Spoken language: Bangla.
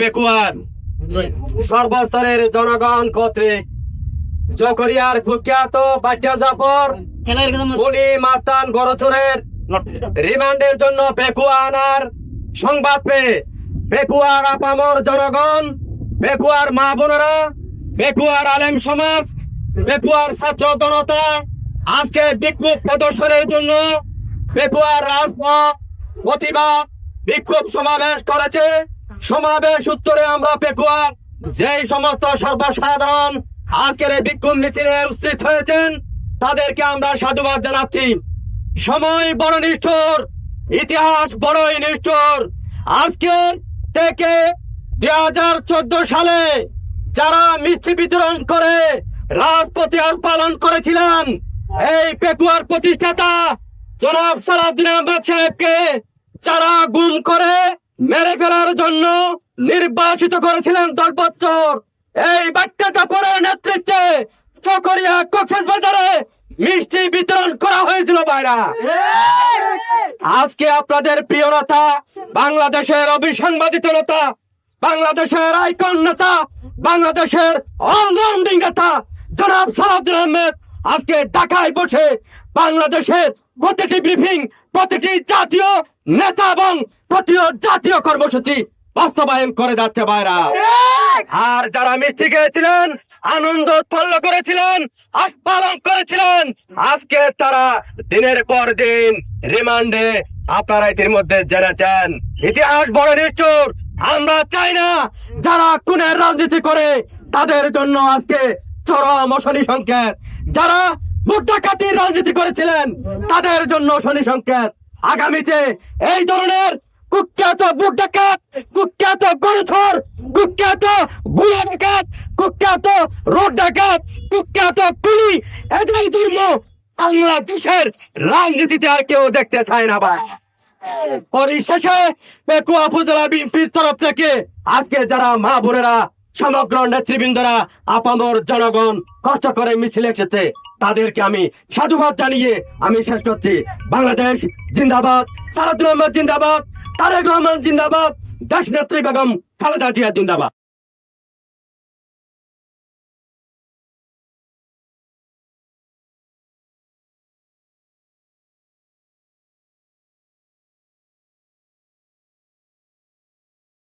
পেকুয়ার সর্বস্তরের জনগণ কর্তৃক জকরিয়ার কুখ্যাত বাট্টা জাফর উনি মাস্তান গরচুরের রিমান্ডের জন্য পেকুয়া আনার সংবাদ পেয়ে পেকুয়ার আপামর জনগণ পেকুয়ার মা বোনেরা পেকুয়ার আলেম সমাজ পেকুয়ার ছাত্র জনতা, আজকে বিক্ষোভ প্রদর্শনের জন্য পেকুয়ার রাজপথ প্রতিবাদ বিক্ষোভ সমাবেশ করেছে। সমাবেশ উত্তরে আমরা পেকুয়ার, যেই সমস্ত সর্বসাধারণ আজকের এই বিক্ষোভ মিছিলে উপস্থিত হয়েছেন, তাদেরকে আমরা সাধুবাদ জানাচ্ছি। সময় বড় নিষ্ঠুর, ইতিহাস বড়ই নিষ্ঠুর। আজকে থেকে দুই হাজার চোদ্দ সালে যারা মিষ্টি বিতরণ করে, রাজপথে পালন করেছিলেন, এই পেকুয়ার প্রতিষ্ঠাতা জনাব আহমেদ সাহেবকে যারা গুম করে মেরে ফেলার জন্য নির্বাচিত করেছিলেন বছর এই বাচ্চা চাপড়ের নেতৃত্বে চকরিয়া কক্সেস বাজারে মিষ্টি বিতরণ করা হয়েছিল বাইরা আজকে আপনাদের প্রিয় নেতা, বাংলাদেশের অবিসংবাদিত নেতা, বাংলাদেশের আইকন নেতা, বাংলাদেশের অলরাউন্ডিং নেতা, জনাব সালাউদ্দিন আহমেদ আজকে ঢাকায় বসে বাংলাদেশের প্রতিটি ব্রিফিং প্রতিটি জাতীয় নেতা এবং প্রতিটি জাতীয় কর্মসূচি বাস্তবায়ন করে যাচ্ছে বাইরা আর যারা মিষ্টি খেয়েছিলেন আনন্দ উৎফুল্ল করেছিলেন আজ পালন করেছিলেন আজকে তারা দিনের পর দিন রিমান্ডে আপনারা এটির মধ্যে জেনেছেন। ইতিহাস বড় নিষ্ঠুর। আমরা চাই না যারা খুনের রাজনীতি করে তাদের জন্য আজকে চরম শনি সংকেত। যারা ভোট ডাকাতির রাজনীতি করেছিলেন, তাদের জন্য শনি সংকেত। আগামীতে এই ধরনের কুখ্যাত বুক ডাকাত কুখ্যাত গণধর কুখ্যাত বুড়া ডাকাত কুখ্যাত রোড ডাকাত কুখ্যাত কুলি এদের ধর্ম বাংলাদেশের রাজনীতিতে আর কেউ দেখতে চায় না ভাই। পরিশেষে পেকুয়া উপজেলা বিএনপির তরফ থেকে আজকে যারা মা বোনেরা সমগ্র নেতৃবৃন্দরা, আপামর জনগণ কষ্ট করে মিছিল এসেছে। তাদেরকে আমি সাধুবাদ জানিয়ে আমি শেষ করছি। বাংলাদেশ জিন্দাবাদ সারাদুল আহমদ জিন্দাবাদ, তারেক রহমান জিন্দাবাদ দেশ নেত্রী বেগম খালেদা জিয়া জিন্দাবাদ।